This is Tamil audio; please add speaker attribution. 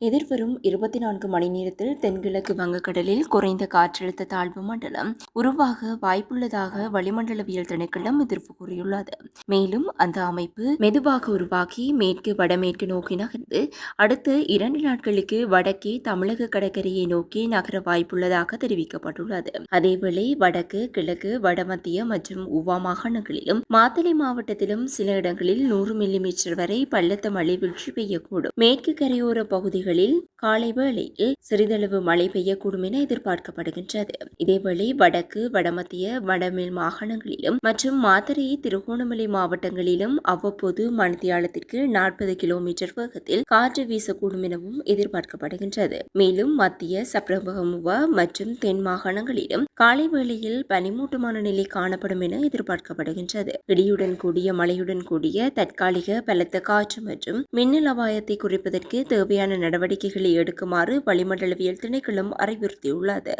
Speaker 1: எதிர்வரும் இருபத்தி நான்கு மணி நேரத்தில் தென்கிழக்கு வங்கக்கடலில் குறைந்த காற்றழுத்த தாழ்வு மண்டலம் உருவாக வாய்ப்புள்ளதாக வளிமண்டலவியல் திணைக்களம் எதிர்ப்பு கூறியுள்ளது. மேலும் அந்த அமைப்பு மெதுவாக உருவாகி மேற்கு வடமேற்கு நோக்கி நகர்ந்து அடுத்து இரண்டு நாட்களுக்கு வடக்கே தமிழக கடற்கரையை நோக்கி நகர வாய்ப்புள்ளதாக தெரிவிக்கப்பட்டுள்ளது. அதேவேளை வடக்கு கிழக்கு வடமத்திய மற்றும் உவா மாகாணங்களிலும் மாத்தளை மாவட்டத்திலும் சில இடங்களில் நூறு மில்லிமீட்டர் வரை பள்ளத்த மழை வீழ்ச்சி பெய்யக்கூடும். மேற்கு கரையோர பகுதிகளில் காலை வேளையில் சிறிதளவு மழை பெய்யக்கூடும் என எதிர்பார்க்கப்படுகின்றது. இதேவேளை வடக்கு வடமத்திய வடமேல் மாகாணங்களிலும் மற்றும் மாத்தறை திருகோணமலை மாவட்டங்களிலும் அவ்வப்போது மணித்தியாலத்திற்கு நாற்பது கிலோமீட்டர் வேகத்தில் காற்று வீசக்கூடும் எனவும் எதிர்பார்க்கப்படுகின்றது. மேலும் மத்திய சப்ரகமுவா மற்றும் தென் மாகாணங்களிலும் காலை வேளையில் பனிமூட்டமான நிலை காணப்படும் என எதிர்பார்க்கப்படுகின்றது. இடியுடன் கூடிய மழையுடன் கூடிய தற்காலிக பலத்த காற்று மற்றும் மின்னல் அபாயத்தை குறைப்பதற்கு தேவையான நடவடிக்கைகளை எடுக்குமாறு வளிமண்டலவியல் திணைக்களம் அறிவுறுத்தியுள்ளது.